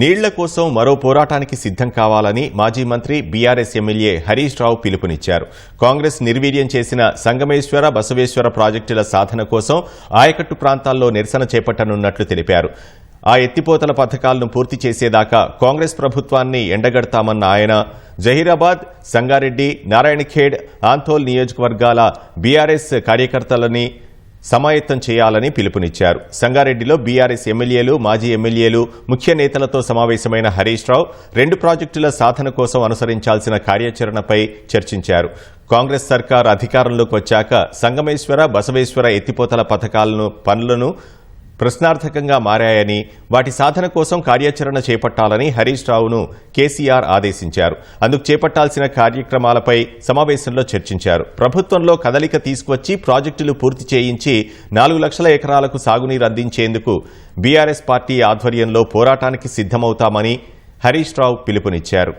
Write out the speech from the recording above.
నీళ్ళ కోసం మరో పోరాటానికి సిద్ధం కావాలని మాజీ మంత్రి బీఆర్ఎస్ ఎమ్మెల్యే హరీష్ రావు పిలుపునిచ్చారు. కాంగ్రెస్ నిర్వీర్యం చేసిన సంగమేశ్వర బసవేశ్వర ప్రాజెక్టుల సాధన కోసం ఆయకట్టు ప్రాంతాల్లో నిరసన చేపట్టనున్నట్లు తెలిపారు. ఆ ఎత్తిపోతల పథకాలను పూర్తి చేసేదాకా కాంగ్రెస్ ప్రభుత్వాన్ని ఎండగడతామన్న ఆయన జహీరాబాద్ సంగారెడ్డి నారాయణఖేడ్ ఆంథోల్ నియోజకవర్గాల బీఆర్ఎస్ కార్యకర్తలని సమాయత్తం చేయాలని పిలుపునిచ్చారు. సంగారెడ్డిలో బీఆర్ఎస్ ఎమ్మెల్యేలు మాజీ ఎమ్మెల్యేలు ముఖ్య నేతలతో సమావేశమైన హరీష్ రావు రెండు ప్రాజెక్టుల సాధన కోసం అనుసరించాల్సిన కార్యాచరణపై చర్చించారు. కాంగ్రెస్ సర్కార్ అధికారంలోకి వచ్చాక సంగమేశ్వర బసవేశ్వర ఎత్తిపోతల పథకాలను పనులను ప్రశ్నార్థకంగా మారాయని వాటి సాధన కోసం కార్యాచరణ చేపట్టాలని హరీష్ రావును కేసీఆర్ ఆదేశించారు. అందుకు చేపట్టాల్సిన కార్యక్రమాలపై సమావేశంలో చర్చించారు. ప్రభుత్వంలో కదలిక తీసుకువచ్చి ప్రాజెక్టులు పూర్తి చేయించి నాలుగు లక్షల ఎకరాలకు సాగునీరు అందించేందుకు బీఆర్ఎస్ పార్టీ ఆధ్వర్యంలో పోరాటానికి సిద్ధమవుతామని హరీష్ రావు పిలుపునిచ్చారు.